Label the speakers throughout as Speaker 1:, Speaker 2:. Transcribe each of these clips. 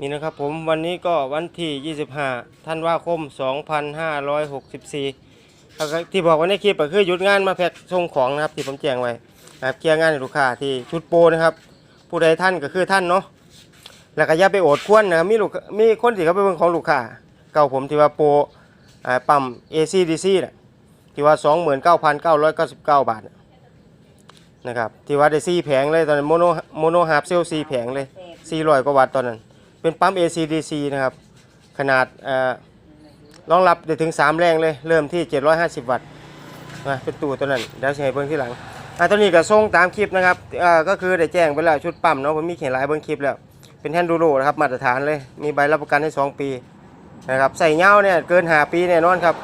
Speaker 1: นี่นะครับผมวันนี้ก็วันที่ 25 ธันวาคม 2564แล้วก็ที่บอกไว้ในคลิปก็คือหยุดงานมาแพ็คส่งของนะครับที่ผมแจ้งไว้นะครับเคลียร์งานให้ลูกค้าที่ชุดโปรนะครับ ผู้ใดท่านก็คือท่านเนาะแล้วก็อย่าไปโอดควนนะครับมีลูกมีคนที่เขาไปเบิ่งของลูกค้าเก่าผมที่ว่าโปรอ่าปั๊ม ACDC นะที่ว่า 29,999 บาทนะนะครับที่ว่าได้4แผงเลยตอนนั้นโมโนโมโนฮาร์ปเซล4แผงเลย400กว่าวัตต์ตอนนั้น เป็นปั๊ม ACDC นะครับ ขนาดเอ่อรองรับได้ถึง 3 แรงเลย เริ่มที่ 750 วัตต์นะเป็นตู้ตัวนั้นเดี๋ยวจะให้เบิ่งที่หลังอะตัวนี้ก็ส่งตามคลิปนะครับอ่าก็คือได้แจ้งไปแล้วชุดปั๊มเนาะผมมีเขียนลายเบิ่งคลิปแล้วเป็นแฮนดูโรนะครับมาตรฐานเลยมีใบรับประกันให้ 2 ปีนะครับใส่เงาเนี่ยเกิน5ปีแน่นอนครับ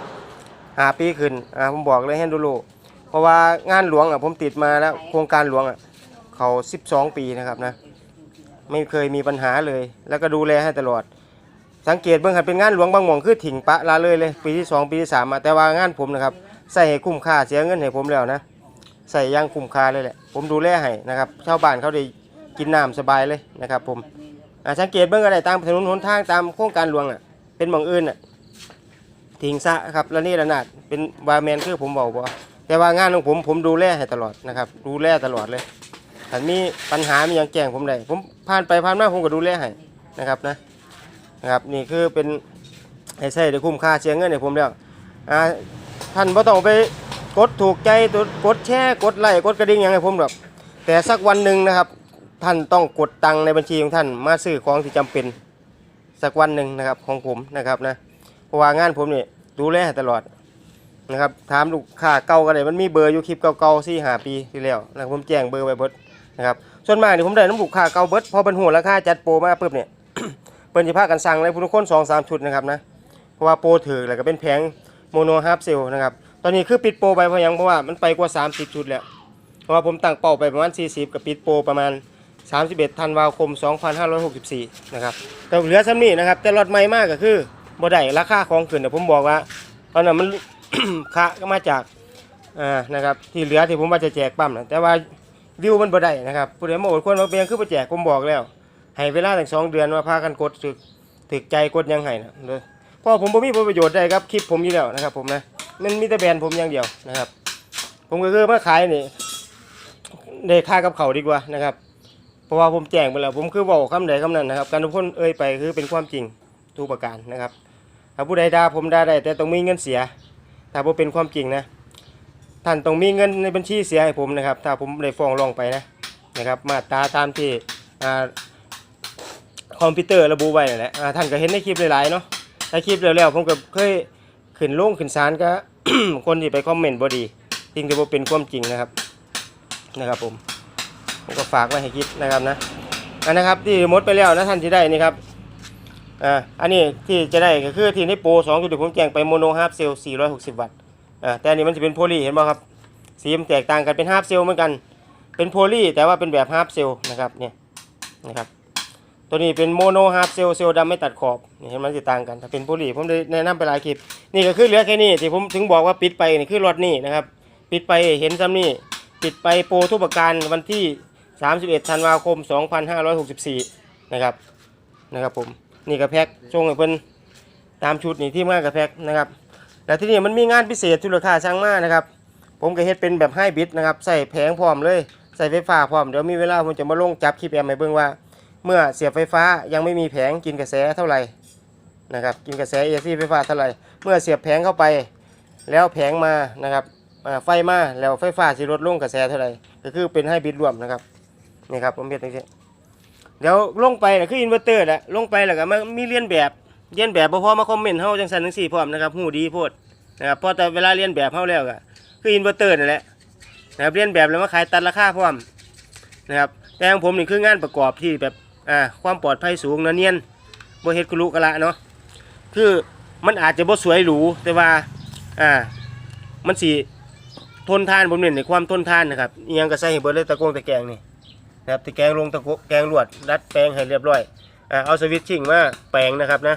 Speaker 1: 5ปีขึ้นอ่าผมบอกเลยแฮนดูโรเพราะว่างานหลวงอะผมติดมาแล้วโครงการหลวงอะเขา 12 ปีนะครับนะ ไม่เคยมีปัญหาเลย แล้วก็ดูแลให้ตลอด สังเกตเบื้องหันเป็นงานหลวงบางหม่องคือถิ่งปะละเลยเลย ปีที่ 2 ปีที่ 3 มาแต่ว่างานผมนะครับใส่ให้คุ้มค่าเสียเงินให้ผมแล้วนะใส่ยังคุ้มค่าเลยแหละ ผมดูแลให้นะครับชาวบ้านเขาได้กินน้ำสบายเลยนะครับ ผมอ่าสังเกตเบื้องอะไรตามถนนหนทางตามโครงการหลวงอะ เป็นหม่องอื่นอะทิ้งซะครับแล้วนี่ระนาดเป็นวาแมนคือผมบอกบ่าแต่ว่างานของผมผมดูแลให้ตลอดนะครับ ดูแลตลอดเลย ถ้ามีปัญหามีอย่างแจ้งผมได้ผมผ่านไปผ่านมาผมก็ดูแลให้นะครับนะนะครับนี่คือเป็นให้ใช้ได้คุ้มค่าเสียเงินให้ผมแล้วอ่าท่านบ่ต้องไปกดถูกใจกดแชร์กดไลค์กดกระดิ่งหยังให้ผมหรอกแต่สักวันหนึ่งนะครับ ท่านต้องกดตังค์ในบัญชีของท่านมาซื้อของที่จำเป็นสักวันหนึ่งนะครับของผมนะครับนะเพราะว่างานผมเนี่ยดูแลตลอดนะครับถามลูกค้าเก่ากันเลยมันมีเบอร์อยู่คลิปเก่าๆสี่หาปีที่แล้วนะครับผมแจ้งเบอร์ไว้เบิด นะครับส่วนมากนี่ผมได้น้ำบุกค่าเกาเบิดพอเป็นหัวราคาจัดโปรมาปุ๊บเนี่ย เปิ้นสิพากันสั่งเลยผู้ทุกคนสองสามชุดนะครับนะเพราะว่าโปรถือแล้วก็เป็นแผงโมโนฮาร์ปเซลนะครับตอนนี้คือปิดโปรไปเพราะยังเพราะว่ามันไปกว่า 30 ชุดแล้วเพราะว่าผมตั้งเป้าไปประมาณ 40 กับปิดโปรประมาณ 31ธันวาคม 2564 นะครับแต่เหลือซ้ำนี่นะครับ แต่รถใหม่มากก็คือบ่ได้ราคาของขึ้นแต่ผมบอกว่าตอนนั้นมัน ค่าก็มาจากอ่านะครับที่เหลือที่ผมว่าจะแจกปั๊มนะแต่ว่า วิวมันบ่ได้นะครับผู้ใดมาอดควรมาเบียงคือบ่แจกผมบอกแล้ว ให้เวลาถึงสองเดือนว่าพากันกดถึกถึกใจกดยังให้นะเลยเพราะผมบ่มีผลประโยชน์ได้ครับคลิปผมอยู่แล้วนะครับผมนะมันมีแต่แบนผมอย่างเดียวนะครับ ผมก็คือมาขายนี่ได้ค่ากับเขาดีกว่านะครับเพราะว่าผมแจ้งไปแล้วผมคือบอกคำใดคำนั้นนะครับ การทุกคนเอ่ยไปคือเป็นความจริงทุกประการนะครับถ้าผู้ใดด่าผมด่าได้แต่ต้องมีเงินเสีย ถ้าบ่เป็นความจริงนะ ท่านต้องมีเงินในบัญชีเสียให้ผมนะครับ ถ้าผมได้ฟ้องร้องไปนะนะครับ มาตราตามที่คอมพิวเตอร์ระบุไว้นั่นแหละท่านก็เห็นในคลิปหลายๆเนาะในคลิปแล้วๆผมก็เคยขึ้นลงขึ้นศาลก็คนที่ไปคอมเมนต์บ่ดีสิ่งที่บ่เป็นความจริงนะครับนะครับผมผมก็ฝากไว้ให้คิดนะครับนะอันนะครับที่หมดไปแล้วนะท่านที่ได้นี่ครับอ่าอันนี้ที่จะได้ก็คือที่ในโปร2จุดผมแจงไปโมโนฮาร์ปเซล460 วัตต์ อ่าแต่อันนี้มันจะเป็นโพลีเห็นไหมครับ สีมันแตกต่างกันเป็นฮาร์ปเซลเหมือนกัน เป็นโพลีแต่ว่าเป็นแบบฮาร์ปเซลนะครับเนี่ยนะครับ ตัวนี้เป็นโมโนฮาร์ปเซลเซลดำไม่ตัดขอบนี่เห็นมันจะต่างกันถ้าเป็นโพลีผมได้แนะนำไปหลายคลิป นี่ก็คือเหลือแค่นี้ที่ผมถึงบอกว่าปิดไปนี่คือรถนี่นะครับ ปิดไปเห็นซ้ำนี่ปิดไปโปรทุกประการวันที่ 31ธันวาคม 2564 นะครับนะครับผมนี่ก็แพ็คส่งเพิ่นตามชุดนี่ที่มากับแพ็คนะครับ แล้วที่นี่มันมีงานพิเศษทุลค่าช่างมานะครับ ผมก็เฮ็ดเป็นแบบไฮบริดนะครับใส่แผงพร้อมเลยใส่ไฟฟ้าพร้อมเดี๋ยวมีเวลาผมจะมาลงจับคลิปแอมให้เบิ่งว่า เมื่อเสียบไฟฟ้ายังไม่มีแผงกินกระแสเท่าไหร่นะครับกินกระแสเอซีไฟฟ้าเท่าไหร่เมื่อเสียบแผงเข้าไป แล้วแผงมานะครับไฟมาแล้วไฟฟ้าสิลดลงกระแสเท่าไหร่ก็คือเป็นไฮบริดรวมนะครับนี่ครับผมเฮ็ดจังซี่เดี๋ยวลงไปนะคืออินเวอร์เตอร์แหละลงไปแล้วก็มามีเลียนแบบ เรียนแบบบ่พอมาคอมเมนต์เฮาจังซั่นจังซี่พร้อมนะครับฮู้ดีโพดนะครับพอแต่เวลาเรียนแบบเฮาแล้วก็คืออินเวอร์เตอร์นั่นแหละนะครับเรียนแบบแล้วมาขายตัดราคาพร้อมนะครับแต่ของผมนี่คืองานประกอบที่แบบอ่าความปลอดภัยสูงนะเนียนบ่เฮ็ดกุลุกะละเนาะคือมันอาจจะบ่สวยหรูแต่ว่าอ่ามันสิทนทานผมเน้นในความทนทานนะครับยังก็ใส่ให้เบิดเลยตะโกงตะแกงนี่นะครับตะแกงลงตะโกแกงลวดดัดแปลงให้เรียบร้อยอ่าเอาสวิตชิ่งมาแปลงนะครับนะ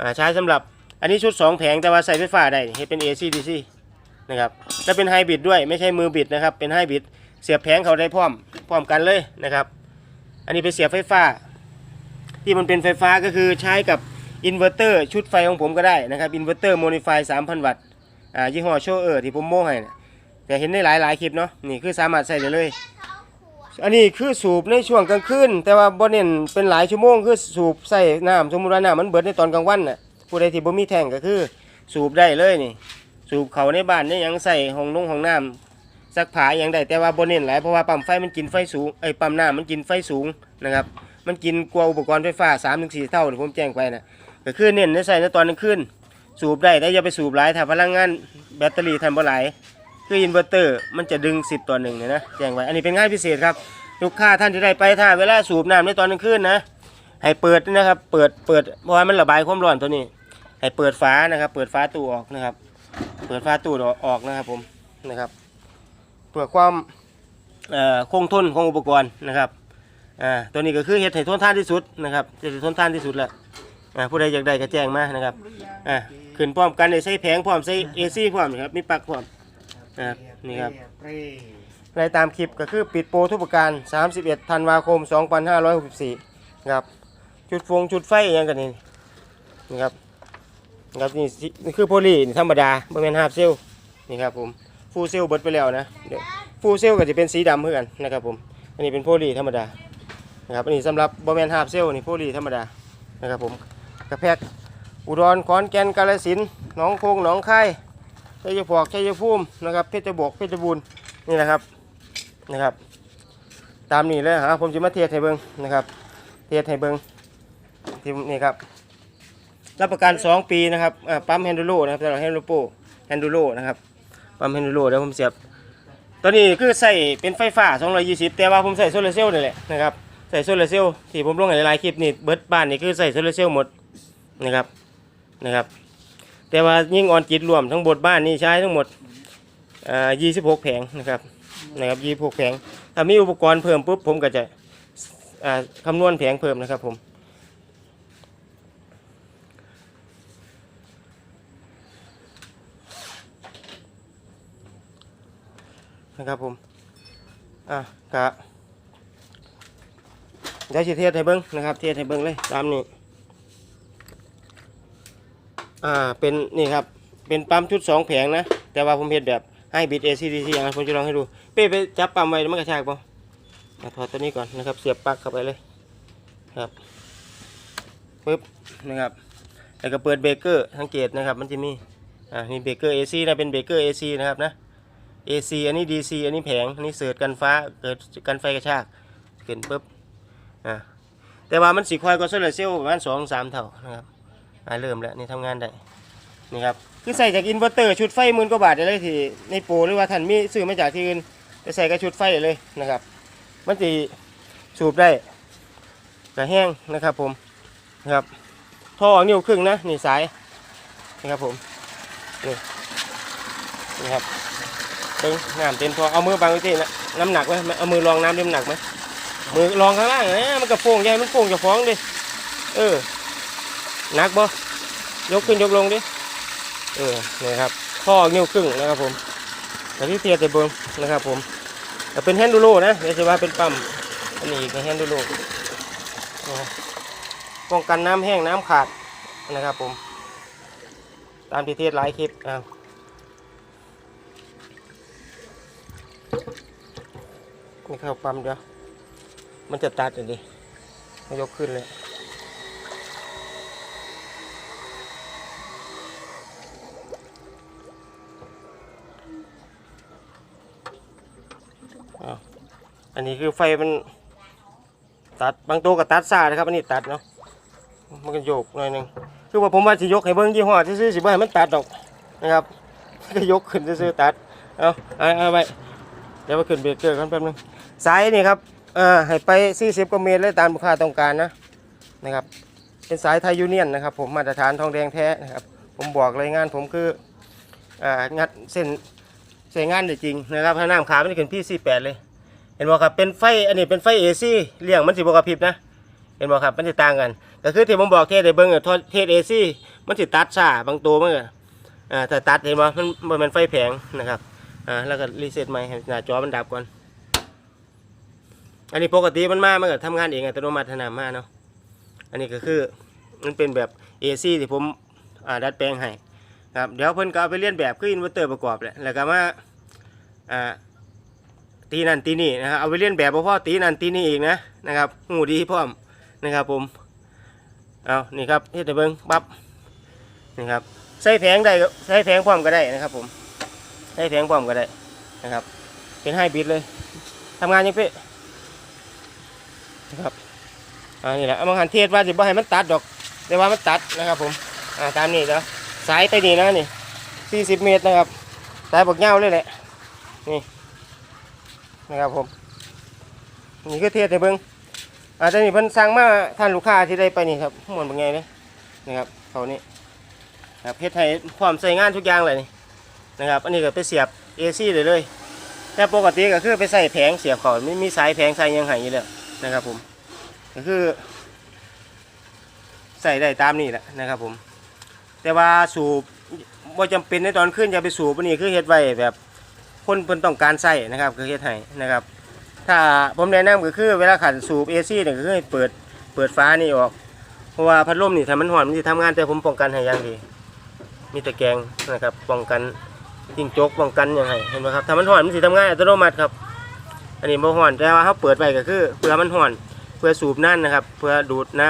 Speaker 1: อ่าใช้สำหรับอันนี้ชุด 2 แผงแต่ว่าใส่ไฟฟ้าได้เห็นเป็น AC DC นะครับจะเป็นไฮบริดด้วยไม่ใช่มือบิดนะครับ เป็นไฮบริดเสียบแผงเขาได้พร้อมพร้อมกันเลยนะครับ อันนี้เป็นเสียบไฟฟ้า ที่มันเป็นไฟฟ้าก็คือใช้กับอินเวอร์เตอร์ชุดไฟของผมก็ได้นะครับอินเวอร์เตอร์โมนิฟาย3,000วัตต์อ่ายี่ห้อโชเออร์ที่ผมโม้ให้นะแต่เห็นได้หลายหลายๆคลิปเนาะนี่คือสามารถใส่ได้เลย อันนี้คือสูบในช่วงกลางคืนแต่ว่าบ่เน้นเป็นหลายชั่วโมงคือสูบใส่น้ำสมมุติว่าน้ำมันเบิดในตอนกลางวันน่ะผู้ใดที่บ่มีแทงก็คือ สูบได้เลยนี่ สูบเขาในบ้านนี่ยังใส่ห้องนุ่งห้องน้ำซักผ้าอยังได้แต่ว่าบ่เน้นหลายเพราะว่าปั๊มไฟมันกินไฟสูงไอ้ปั๊มน้ำมันกินไฟสูงนะครับ มันกินกว่าอุปกรณ์ไฟฟ้า3-4เท่าที่ผมแจ้งไปน่ะก็คือเน้นในใส่ในตอนกลางคืนสูบได้แต่อย่าไปสูบหลายถ้าพลังงานแบตเตอรี่ทันบ่หลาย คืออินเวอร์เตอร์มันจะดึง 10 ต่อหนึ่งเนี่ยนะแจ้งไว้ อันนี้เป็นง่านพิเศษครับลูกค้าท่านจะได้ไปถ้าเวลาสูบน้ำในตอนกลางคืนนะให้เปิดนะครับ เปิดเปิดเพราะว่ามันระบายความร้อนตัวนี้ ให้เปิดฝานะครับ เปิดฝาตู้ออกนะครับ เปิดฝาตู้ออกนะครับผมนะครับเพื่อความเอ่อคงทนของอุปกรณ์นะครับอ่าตัวนี้ก็คือเฮ็ดให้ทนทานที่สุดนะครับจะทนทานที่สุดแหละอ่าผู้ใดอยากได้ก็แจ้งมานะครับอ่าขึ้นพร้อมกันได้ใช้แผงพร้อมใช้เอซี่พร้อมนะครับมีปลั๊กพร้อม นะครับนี่ครับรายตามคลิปก็คือปิดโปรทุกประการ 31 ธันวาคม 2564ครับจุดฟงจุดไฟอหยังกันนี่นะครับนะครับนี่สินี่คือโพลีนี่ธรรมดาบ่แม่นฮาร์ฟเซลนี่ครับผมฟูลเซลเบิดไปแล้วนะเดี๋ยวฟูลเซลก็จะเป็นสีดำเหมือนกันนะครับผมอันนี้เป็นโพลีธรรมดานะครับอันนี้สำหรับบ่แม่นฮาร์ฟเซลนี่โพลีธรรมดานะครับผมกระแพกอุดรขอนแก่นกาฬสินธุ์หนองโคงหนองคาย ชัยพอกชัยภูมินะครับเพชรบวกเพชรบูรณ์นี่นะครับนะครับ ตามนี้เลยฮะผมจะมาเทียบให้เบิ้งนะครับ เทียบให้เบิ้งที่นี่ครับรับประกัน 2 ปีนะครับปั๊มแฮนดูโรนะครับสำหรับแฮนดูโปแฮนดูโรนะครับปั๊มแฮนดูโรเดี๋ยวผมเสียบตอนนี้คือใส่เป็นไฟฟ้า 220 แต่ว่าผมใส่โซลาร์เซลล์นี่แหละนะครับใส่โซลาร์เซลล์ที่ผมลงในหลายคลิปนี่เบิร์ดบ้านนี่คือใส่โซลาร์เซลล์หมดนะครับนะครับ แต่ว่ายิ่งออนจิตรวมทั้งบทบ้านนี่ใช้ทั้งหมดอ่า26 แผงนะครับนะครับยี่พวกแผง ถ้ามีอุปกรณ์เพิ่มปุ๊บผมก็จะอ่าคำนวณแผงเพิ่มนะครับผมนะครับผม อะกะเดี๋ยวสิเทศให้เบิ้งนะครับ เทศให้เบิ้งเลยตามนี้ อ่าเป็นนี่ครับเป็นปั๊มชุดสองแผงนะ แต่ว่าผมเห็นแบบให้บิด ACDC อย่างนั้นผมจะลองให้ดู เป้ไปจับปั๊มไว้แล้วมันกระชากป่ะถอดตัวนี้ก่อนนะครับ เสียบปลั๊กเข้าไปเลยครับปึ๊บนะครับแล้วก็เปิดเบรกเกอร์สังเกตนะครับ มันจะมีอ่ามีเบรกเกอร์ AC นะเป็นเบรกเกอร์ AC นะครับนะ AC อันนี้ DC อันนี้แผงอันนี้เสิร์ชกันฟ้าเกิดกันไฟกระชากขึ้นปึ๊บอ่าแต่ว่ามันสีควายก็โซลาร์เซลล์ประมาณสองสามเท่านะครับ อ่าเริ่มแล้วนี่ทำงานได้นี่ครับคือใส่จากอินเวอร์เตอร์ชุดไฟหมื่นกว่าบาทได้เลยที่ในโปรหรือว่าท่านมีซื้อมาจากที่อื่นไปใส่กับชุดไฟเลยนะครับ มันจะสูบได้กระแห้งนะครับผมนะครับท่อนิ้วครึ่งนะนี่สายนะครับผมนี่นี่ครับเบิ้งน้ำเต็มท่อเอามือบังไว้ที่นะน้ำหนักไหมเอามือรองน้ำเต็มหนักไหมมือรองข้างล่างนะมันกระโปรงใหญ่มันโป่งจะฟ้องดิเออ นักบ่ยกขึ้นยกลงดิเออนี่ครับท่อนิ้วครึ่งนะครับผมแต่ที่เทียบแต่เบิ้งนะครับผมแต่เป็นแฮนดูโลนะเดี๋ยวจะว่าเป็นปั๊มอันนี้ก็แฮนดูโลป้องกันน้ำแห้งน้ำขาดนะครับผม ตามที่เทศหลายคลิปอ้านี่เข้าปั๊มเดี๋ยวมันจะตัดอย่างนี้ไม่ยกขึ้นเลย อันนี้คือไฟมันตัดบางตัวก็ตัดซ่านะครับอันนี้ตัดเนาะมันก็โยกหน่อยหนึงคือว่าผมว่าสิยกให้เบิ้งยี่ห้อที่ซื้อสิบ่ให้มันตัดดอกนะครับก็ยกขึ้นซื้อตัดเอาเอาเอาไปเดี๋ยวมาขึ้นเบรกเกอร์กันแป๊บนึงสายนี่ครับเออให้ไป40กว่าเมตรเลยตามลูกค้าต้องการนะนะครับ เป็นสายไทยยูเนียนนะครับ ผมมาตรฐานทองแดงแท้นะครับ ผมบอกเลยงานผมคืออ่างัดเส้นใช้งานได้จริงนะครับถ้าน้ำขาไมันจะขึ้นพี่48เลย ห็นบ่ครับเป็นไฟอันนี้เป็นไฟ AC เลี่ยงมันสิบ่กระพริบนะเห็นบ่ครับมันสิต่างกัน ก็คือที่ผมบอกเทศได้เบิ่งอะเทศ AC มันสิตัดช้าบางตัวมันก็อ่าถ้าตัดเห็นบ่มันบ่แมันไฟแผงนะครับอ่าแล้วก็รีเซ็ตใหม่หน้าจอมันดับก่อนอันนี้ปกติมันมามันก็ทำงานเองอัตโนมัติขนามาเนาะอันนี้ก็คือมันเป็นแบบ AC ที่ผมอ่าดัดแปลงให้ครับเดี๋ยวเพิ่นก็เอาไปเลียนแบบคืออินเวอร์เตอร์ประกอบแหละแล้วก็มาอ่า ตีนั่นตีนี่นะครับเอาไปเลียนแบบบ่อตีนั่นตีนี่อีกนะนะครับหูดีพร้อมนะครับผมเอานี่ครับเฮ็ดเบิ่งปั๊บนี่ครับใส่แผงได้ใส่แผงพร้อมก็ได้นะครับ ผมใส่แผงพร้อมก็ได้นะครับ เป็นไฮบิดเลยทำงานยังเป๊ะนะครับอ่านี่แหละเอามาหันเทศว่าสิบ่ให้มันตัดดอกแต่ว่ามันตัดนะครับ ผมอ่าตามนี้แล้วสายไปนี่นะนี่40 เมตรนะครับสายบักเงาเลยแหละนี่ นะครับผมนี่คือเทศให้เบิ้งอาจจะนี่เพิ่นสั่งมาท่านลูกค้าที่ได้ไปนี่ครับหมดบักไงเลยนะครับเขานี่ครับเฮ็ดให้พร้อมใส่งานทุกอย่างเลยนี่นะครับ อันนี้ก็ไปเสียบ AC เลยเลยแต่ปกติก็คือไปใส่แผงเสียบเขาไม่มีสายแผงใส่ยังไงอยู่แล้วนะครับผมก็คือ ใส่ได้ตามนี่แหละนะครับผม แต่ว่าสูบบ่จำเป็นในตอนขึ้นจะไปสูบอันนี้คือเฮ็ดไว้แบบ คนเพิ่นต้องการใส่นะครับคือเฮ็ดให้นะครับ ถ้าผมแนะนำก็คือเวลาขันสูบ AC เนี่ยก็คือให้เปิดเปิดฟ้านี่ออก เพราะว่าพัดลมนี่ถ้ามันร้อนมันสิทำงานแต่ผมป้องกันให้อย่างดี มีตะแกรงนะครับป้องกันจิงจกป้องกันอย่างไรเห็นไหมครับถ้ามันร้อนมันสิทำงานอัตโนมัติครับอันนี้บ่ร้อนแต่ว่าเขาเปิดไว้ก็คือเพื่อมันร้อนเพื่อสูบน้ำนะครับ เพื่อดูดน้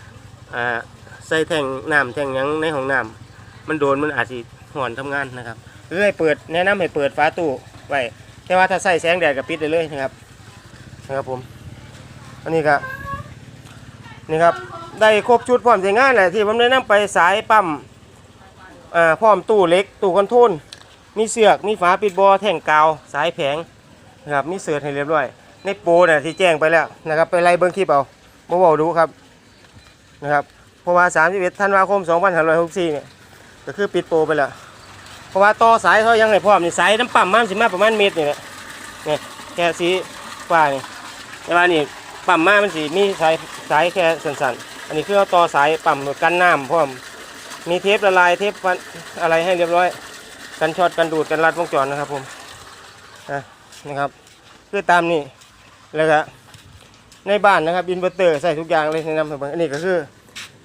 Speaker 1: ำอ่าใส่แทงน้ำแทงยังในห้องน้ำมันโดนมันอาจจะห่อนทำงานนะครับ คือให้เปิดแนะนำให้เปิดฝาตู้ไว้แต่ว่าถ้าใส่แสงแดดก็ปิดได้เลยนะครับนะครับผมอันนี้ก็นี่ครับได้ครบชุดพร้อมใช้งานแหละที่ผมแนะนำไปสายปั๊มอ่าพร้อมตู้เล็กตู้คอนโทรลมีเสือกมีฝาปิดบอแท่งกาวสายแผงนะครับมีเสือกให้เรียบร้อย ในโปรเนี่ยที่แจ้งไปแล้วนะครับไปไล่เบิ้งคลิปเอาบ่เว้าดูครับนะครับเพราะว่า31ธันวาคม2564เนี่ยก็คือปิดโปรไปแล้ว เพราะว่าต่อสายเขายังให้พร้อมนี่สายน้ำปั๊มมันสิมาประมาณเมตรนี่แหละเนี่ยแค่สีฟ้านี่แต่ว่านี่ปั๊มมามันสิมีสายสายแค่สั้นๆ อันนี้คือเอาต่อสายปั๊มกันน้ำพร้อม มีเทปละลายเทปอะไรให้เรียบร้อย กันช็อตกันดูดกันรัดวงจรนะครับผมนะครับคือตามนี้แล้วก็ในบ้านนะครับอินเวอร์เตอร์ใส่ทุกอย่างเลยแนะนำให้เบิ่งอันนี้ก็คือ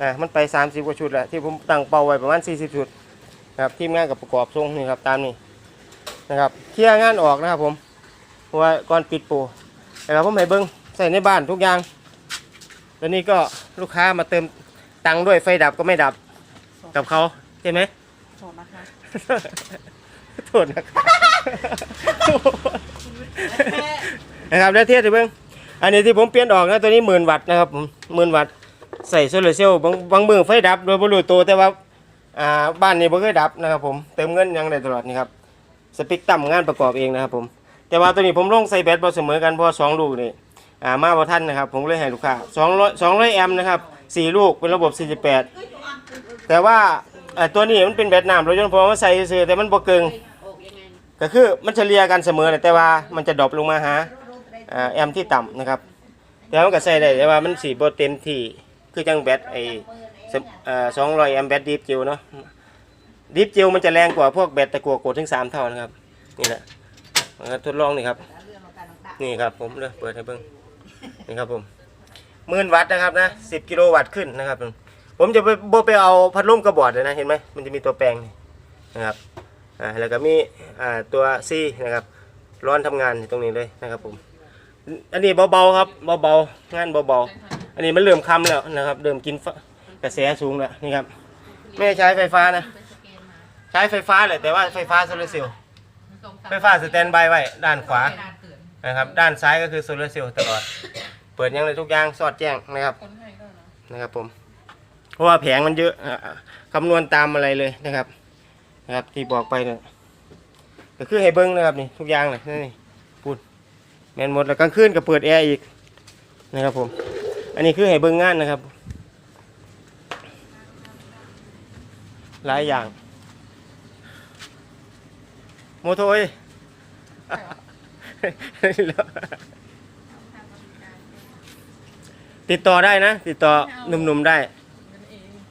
Speaker 1: อ่ามันไป 30 กว่าชุดแหละที่ผมตั้งเป้าไว้ประมาณ 40 ชุด นะครับทีมงานกับประกอบทรงนี่ครับตามนี้นะครับเคลียร์งานออกนะครับผมเพราะว่าก่อนปิดโปรนะครับผมให้เบิ่งใส่ในบ้านทุกอย่างแล้วนี่ก็ลูกค้ามาเติมตังค์ด้วยไฟดับก็ไม่ดับกับเขาใช่ไหม
Speaker 2: โสดนะคะ
Speaker 1: โทษนะครับนะครับแล้วเทียบดูเบิ้งอันนี้ที่ผมเปลี่ยนออกนะตัวนี้หมื่นวัตต์นะครับผมหมื่นวัตต์ใส่โซลาร์เซลล์บางบางมือไฟดับโดยบรูตัวแต่ว่า อ่าบ้านนี้บ่เคยดับนะครับผมเติมเงินยังได้ตลอดนี่ครับสปิกต่ำงานประกอบเองนะครับผมแต่ว่าตัวนี้ผมลงใส่แบตบ่เสมอกันเพราะว่าสองลูกนี่อ่ามาบ่ทันนะครับ ผมเลยให้ลูกค้า200 200แอมป์นะครับสี่ลูกเป็นระบบ48แต่ว่าตัวนี้มันเป็นแบตน้ำรถยนต์เพราะว่าใส่ซื่อแต่มันบ่เกิงก็คือมันเฉลี่ยกันเสมอแหละแต่ว่ามันจะดรอปลงมาหาแอมป์ที่ต่ำนะครับ แต่ว่ามันก็ใส่ได้แต่ว่ามันสีโปรเต็มที่คือจังแบตไอ สองร้อยแอมป์แบตดีฟจิวเนาะดีฟจิวมันจะแรงกว่าพวกแบตตะกัวโกดถึงสามเท่านะครับนี่แหละทดลองนี่ครับ นี่ครับผมเลยเปิดให้เบิ่งนี่ครับผมหมื่นวัตต์นะครับนะสิบกิโลวัตต์ขึ้นนะครับ ผมจะไปโบไปเอาพัดลมกระบอกเลยนะเห็นไหมมันจะมีตัวแปลงนะครับอ่าแล้วก็มีอ่าตัวซีนะครับร้อนทำงานตรงนี้เลยนะครับผม อันนี้เบาๆครับเบาๆงานเบาๆอันนี้มันเริ่มคำแล้วนะครับเริ่มกินฟ กระแสสูงแล้วนี่ครับ ไม่ได้ใช้ไฟฟ้านะ ใช้ไฟฟ้าเลยแต่ว่าไฟฟ้าโซลาร์เซลล์ไฟฟ้าสแตนบายไว้ด้านขวานะครับ ด้านซ้ายก็คือโซลาร์เซลล์ตลอด เปิดยังเลยทุกอย่างสอดแจ้งนะครับนะครับผม เพราะว่าแผงมันเยอะอ่าคำนวณตามอะไรเลยนะครับ นะครับที่บอกไปเนี่ยก็คือให้เบิ้งนะครับนี่ทุกอย่างเลยนี่พูดแมนหมดแล้วกลางคืนก็เปิดแอร์อีกนะครับผม อันนี้คือให้เบิ้งงานนะครับ หลายอย่าง โมโทยติดต่อได้นะ ติดต่อหนุ่มๆได้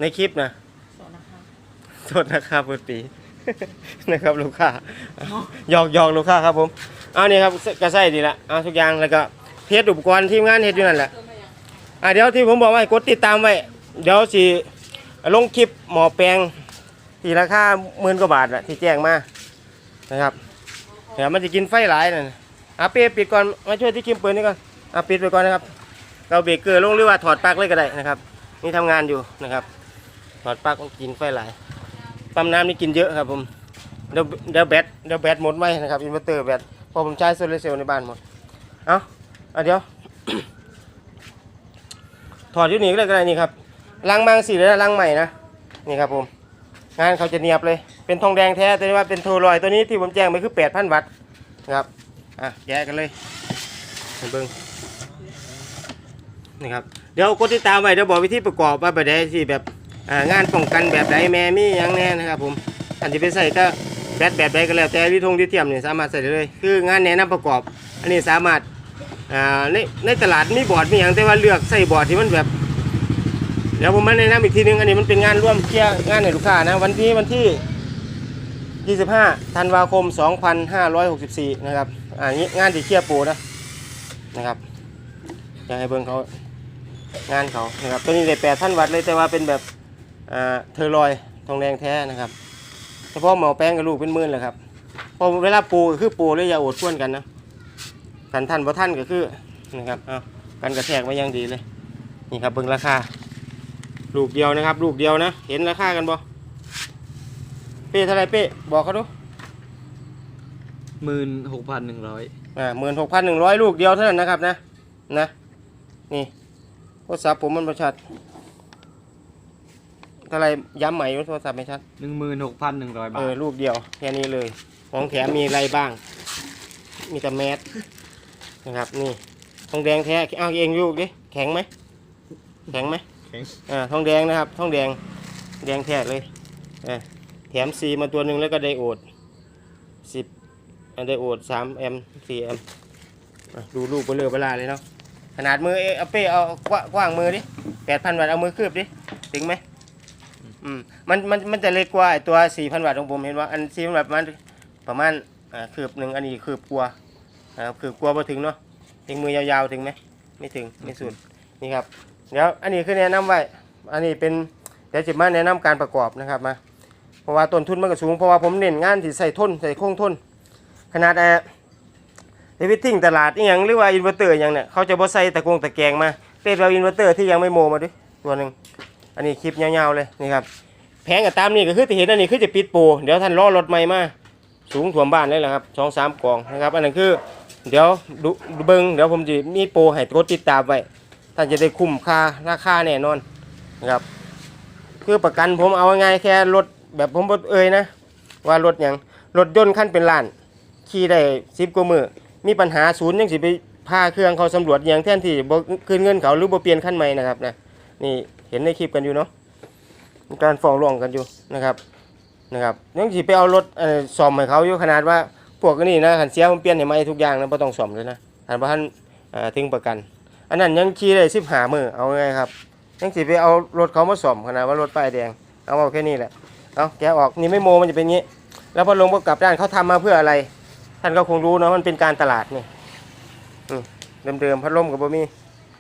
Speaker 1: ในคลิปนะ
Speaker 2: โสดนะคะ
Speaker 1: โทษนะครับเปิดปีนะครับลูกค้าหยอกหยอกลูกค้าครับผมเอานี่ครับกระใส่ดีละเอาทุกอย่างแล้วก็เทสอุปกรณ์ทีมงานเฮ็ดอยู่นั่นแหละอะเดี๋ยวที่ผมบอกไว้กดติดตามไว้ เดี๋ยวสิลงคลิปหมอแปลง ที่ราคาหมื่นกว่าบาทอะที่แจ้งมานะครับเดี๋ยวมันจะกินไฟหลายน่ะอะเป้ปิดก่อนมาช่วยที่คิมปืนนี่ก่อนอะปิดไปก่อนนะครับเราเบรกเกอร์ลงหรือว่าถอดปลั๊กเลยก็ได้นะครับ นี่ทำงานอยู่นะครับถอดปลั๊กมันกินไฟหลายปั๊มน้ำนี่กินเยอะครับผมเดี๋ยวเดี๋ยวแบตเดี๋ยวแบตหมดไหมนะครับอินเวอร์เตอร์แบตพอผมใช้โซลาร์เซลล์ในบ้านหมดเอาอะเดี๋ยวถอดยูนี่ก็ได้ก็ได้นี่ครับลังบางสีเลยนะลังใหม่นะนี่ครับผม งานเขาจะเนียบเลย เป็นทองแดงแท้แต่ว่าเป็นโทรอยตัวนี้ที่ผมแจ้งไปคือ 8,000 วัตต์นะครับ อะแยกกันเลยเบิ้งนี่ครับเดี๋ยวกดติดตามไว้เดี๋ยวบอกวิธีประกอบว่าแบบใดที่แบบงานป้องกันแบบใดแม่มีอย่างแน่นะครับผมอันที่ไปใส่ก็แบตแบบใดก็แล้วแต่วิทงที่เทียมเนี่ยสามารถใส่ได้เลย คืองานแนะนำประกอบ อันนี้สามารถอ่าในในตลาดมีบอร์ดมีอย่างแต่ว่าเลือกใส่บอร์ดที่มันแบบ ดี๋ยวผมมาแนะนำอีกทีนึงอันนี้มันเป็นงานร่วมเคลียร์งานให้ลูกค้านะวันที่วันที่ 25ธันวาคม 2564 นะครับอ่านี้งานที่เคลียร์ปูนะนะครับอยากให้เบิ่งเขางานเขานะครับตัวนี้ได้8,000วัตต์เลยแต่ว่าเป็นแบบอ่าเทอร์ลอยทองแดงแท้นะครับเฉพาะหมอแป้งกับลูกเป็นหมื่นเลยครับพอเวลาปูคือปูเลยอย่าอดควนกันนะทันทันบ่ทันก็คือนะครับเอากันกระแทกมายังดีเลยนี่ครับเบิ่งราคา ลูกเดียวนะครับ ลูกเดียวนะ เห็นราคากันบ่เป้เท่าไหรเป้บอกเขาดู
Speaker 2: หมื่นหกพันหนึ่งร้อย
Speaker 1: อ่าหมื่นหกพันหนึ่งร้อยลูกเดียวเท่านั้นนะครับนะนะนี่โทรศัพท์ผมมันประชัดเท่าไหรย้ำใหม่ว่าโทรศัพท์ไม่ชัด
Speaker 2: หนึ่งหมื่นหกพันหนึ่งร้อยบา
Speaker 1: เอ
Speaker 2: ท
Speaker 1: อลูกเดียวแค่นี้เลยของแถมมีอะไรบ้าง มีแต่แมสนะครับนี่ทองแดงแท้เอาเองลูกดิแข็งไหมแข็งไหม
Speaker 2: แข็ง
Speaker 1: อ่าทองแดงนะครับทองแดงแดงแท้เลยอ่าแถมซีมาตัวหนึ่งแล้วก็ไดโอดสิบไดโอดสามแอมสี่แอมดูลูกเบลอเบลาเลยเนาะขนาดมือเอเอาเป้เอากว้างกว้างมือดิแปดพันวัตต์เอามือคืบดิถึงไหมอืมมันมันมันจะเล็กกว่าไอ้ตัวสี่พันวัตต์ของผมเห็นว่าอันสี่พันวัตต์ประมาณประมาณอ่าคืบหนึ่งอันนี้คืบกลัวนะครับคืบกลัวพอถึงเนาะถึงมือยาวๆถึงไหมไม่ถึงไม่สุดนี่ครับ เดี๋ยวอันนี้คือแนะนำไว้ อันนี้เป็นเดี๋ยวจะมาแนะนำการประกอบนะครับมา เพราะว่าต้นทุนมันก็สูง เพราะว่าผมเน้นงานที่ใส่ทุนใส่โค้งทุนขนาดแอร์เอวิทิ้งตลาดอีหยังหรือว่าอินเวอร์เตอร์อย่างเนี่ยเขาจะบ่ใส่ตะกงตะแกงมาเต็มเราอินเวอร์เตอร์ที่ยังไม่โมมาด้วยตัวหนึ่งอันนี้คลิปยาวๆเลยนี่ครับแผงกับตามนี่ก็คือที่เห็นอันนี้คือจะปิดปรเดี๋ยวท่านรอรถใหม่มาสูงถ่วมบ้านเลยแหละครับสองสามกองนะครับ อันนั้นคือ เดี๋ยวดูเบิ้งเดี๋ยวผมจะมีโปรให้กดติดตามไว้ ท่านจะได้คุ้มค่าราคาแน่นอนนะครับ คือประกันผมเอาง่ายแค่รถแบบผมบ่เอ่ยนะ ว่ารถอย่างรถยนต์ขั้นเป็นล้านขี่ได้สิบกว่ามือมีปัญหาศูนย์ยังสิไปพาเครื่องเขาสำรวจอย่างแทนที่บคืนเงินเขาหรือบ่เปลี่ยนขั้นใหม่นะครับนะนี่เห็นในคลิปกันอยู่เนาะการฟ้องร้องกันอยู่นะครับนะครับยังสิไปเอารถเอ่อซ่อมให้เขาอยู่ขนาดว่าพวกนี้นะขันเสียผมเปลี่ยนให้ใหม่ทุกอย่างนะบ่ต้องซ่อมเลยนะหันบ่ทันถึงประกัน อันนั้นยังขี่ได้สิบหามือเอาไงครับยังสิไปเอารถเขามาซ่อมขนาดว่ารถป้ายแดงเอาเอาแค่นี้แหละเอาแกออกนี่ไม่โมมันจะเป็นงี้ แล้วพอลงประกลับด้านเขาทำมาเพื่ออะไร ท่านก็คงรู้เนาะมันเป็นการตลาดนี่อืมเดิมๆพัดลมกับบ่มี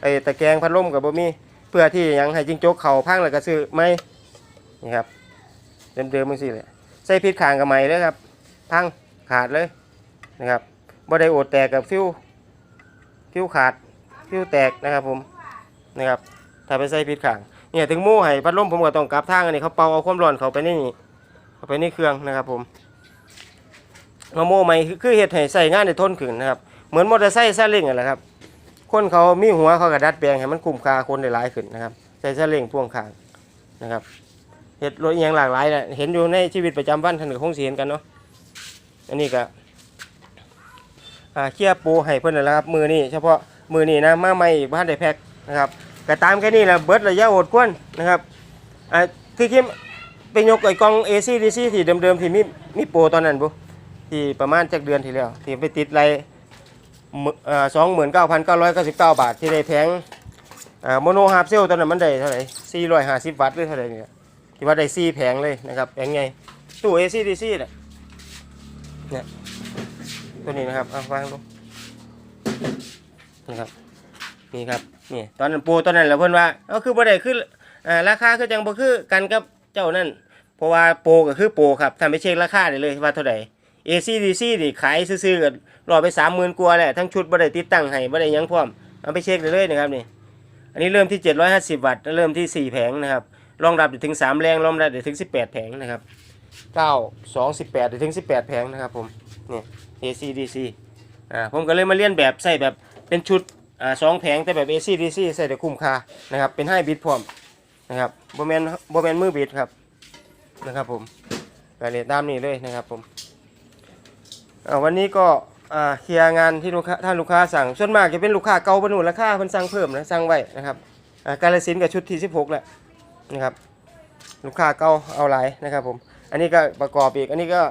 Speaker 1: ไอ้ตะแกรงพัดลมกับบ่มีเพื่อที่ยังให้จิงโจ๊กเขาพังแล้วก็ซื้อไม่นี่ครับเดิมๆมึงสิเลยใส่พิษขางกับไหมเลยครับ พังขาดเลยนะครับบ่ได้โอดแตกกับฟิวฟิวขาด ฟิวแตกนะครับผมนะครับถ้าไปใส่พิษขางเนี่ยถึงมู่ให้พัดลมผมก็ต้องกลับทางอันนี้เขาเป่าเอาความร้อนเขาไปนี่นี่เขาไปในเครื่องนะครับผมมาโม่ใหม่คือเฮ็ดให้ใส่งานได้ทนขึ้นนะครับเหมือนมอเตอร์ไซค์ซาเล้งนั่นแหละครับคนเขามีหัวเขาก็ดัดแปลงให้มันคุ้มค่าคนได้หลายขึ้นนะครับใส่ซาเล้งพ่วงข้างนะครับเฮ็ดรถอหยังหลากหลายนะเห็นอยู่ในชีวิตประจำวันท่านก็คงสิเห็นกันเนาะอันนี้ก็เคลียร์ปูให้เพิ่นนั่นแหละครับมือนี้เฉพาะ มือนี้นะมาใหม่บ้านได้แพ็คนะครับก็ตามแค่นี้แหละเบิร์ดระยะอดกวนนะครับอ่าคือคิมไปยกไอ้กล่อง AC DC ที่เดิมๆที่มีมีโปรตอนนั้นบุที่ประมาณจากเดือนที่แล้วที่ไปติดไรสองหมื่นเก้าพันเก้าร้อยเก้าสิบเก้าบาทที่ได้แพงอ่าโมโนฮาร์เซลตอนนั้นมันได้เท่าไหร่สี่ร้อยห้าสิบวัตต์หรือเท่าไหร่เนี่ยที่ว่าได้สี่แผงเลยนะครับแผงไงตู้ ACDC เนี่ยเนี่ยตัวนี้นะครับเอาวางลง นะครับ นี่ครับนี่ตอนปูตอนนั้นแหละเพิ่นว่าเอาคือบ่ได้คืออ่าราคาคือจังบ่คือกันกับเจ้านั่นเพราะว่าโปรก็คือโปรครับถ้าไม่เช็คราคาได้เลยว่าเท่าใด ACDC นี่ขายซื่อๆก็รอไป30,000กว่าแหละทั้งชุดบ่ได้ติดตั้งให้บ่ได้ยังพร้อมเอาไปเช็คได้เลยนะครับนี่อันนี้เริ่มที่ 750 วัตต์เริ่มที่ 4 แผงนะครับรองรับได้ถึง 3 แรงรองรับได้ถึง 18 แผงนะครับ 9 2 18ได้ถึง 18 แผงนะครับผมนี่ ACDC อ่าผมก็เลยมาเลียนแบบใส่แบบ เป็นชุดอ่าสองแผงแต่แบบ ACDC ใส่ได้คุ้มค่านะครับ เป็นให้บิดพร้อมนะครับโบแมนโบแมนมือบิดครับนะครับผมรายละเอียดตามนี้เลยนะครับผมวันนี้ก็เคลียร์งานที่ลูกค้าท่านลูกค้าสั่งส่วนมากจะเป็นลูกค้าเก่าบรรนุราคาเพิ่นสั่งเพิ่มนะสั่งไว้นะครับอ่ากาลสินกับชุดที่16แหละนะครับลูกค้าเก่าเอาหลายนะครับผมอันนี้ก็ประกอบอีกอันนี้ก็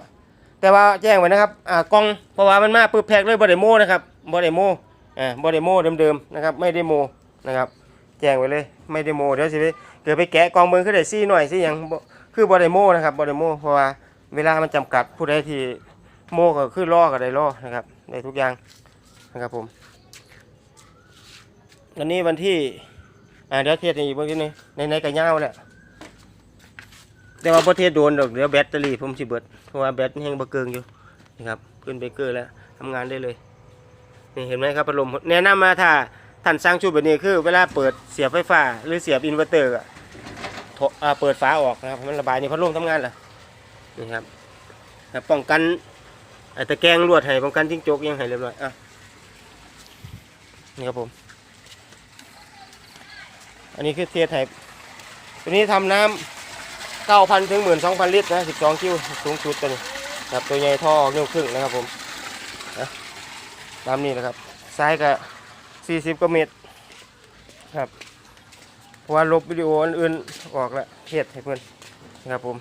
Speaker 1: แต่ว่าแจ้งไว้นะครับกล้องเพราะว่ามันมาปึ๊บแพ็กเลยบอดโมนะครับบอดโม อ่าบอดโมเดิมๆนะครับไม่ได้โมนะครับแจ้งไว้เลยไม่ได้โมเดี๋ยวสิเกิดไปแกะกองเบิ้งขึ้นได้ซี่หน่อยซี่ยังคือบอดโมนะครับบอดโมเพราะว่าเวลามันจำกัดผู้ใดที่โมก็คือล่อก็ได้ล่อนะครับได้ทุกอย่างนะครับผมวันนี้วันที่อ่าเดี๋ยวเทศอีกเมื่อกี้นี่ในในกระย่าแหละแต่ว่าประเทศโดนดอกเดี๋ยวแบตเตอรี่ผมสิเบิดเพราะว่าแบตยังบ่เกิงอยู่นะครับขึ้นเบเกอร์แล้วทำงานได้เลย นี่เห็นไหมครับพัดลมแนะนำมาถ้าท่านสร้างชุดแบบนี้คือ เวลาเปิดเสียบไฟฟ้า หรือเสียบอินเวอร์เตอร์อะโถอ่าเปิดฝาออกนะครับมันระบายนี่พัดลมทำงานเหรอนี่ครับป้องกันไอ้ตะแกรงลวดให้ป้องกันจิ้งจกยังให้เรียบร้อยอะนี่ครับผม อันนี้คือเทียไทยตัวนี้ทำน้ำเก้าพันถึงหมื่นสองพันลิตรนะสิบสองคิวสูงสุดตัวนี้ครับตัวใหญ่ท่อเนิ้วครึ่งนะครับผม ตามนี้นะครับซ้ายก็สี่สิบกว่าเมตรครับเพราะว่าลบวิดีโออันอื่นออกแล้วเทศให้เพื่อนนะครับผม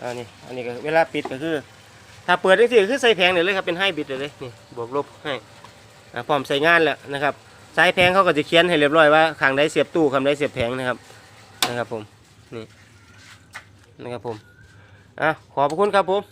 Speaker 1: อันนี้อันนี้ก็เวลาปิดก็คือ ถ้าเปิดได้สิคือใส่แผงเลยเลยครับเป็นให้บิดเลยเลยนี่บวกลบให้พร้อมใส่งานแล้วนะครับสายแผงเขาก็จะเขียนให้เรียบร้อยว่าข้างใดเสียบตู้ข้างใดเสียบแผงนะครับนะครับผมนี่นะครับผมอะขอบคุณครับผม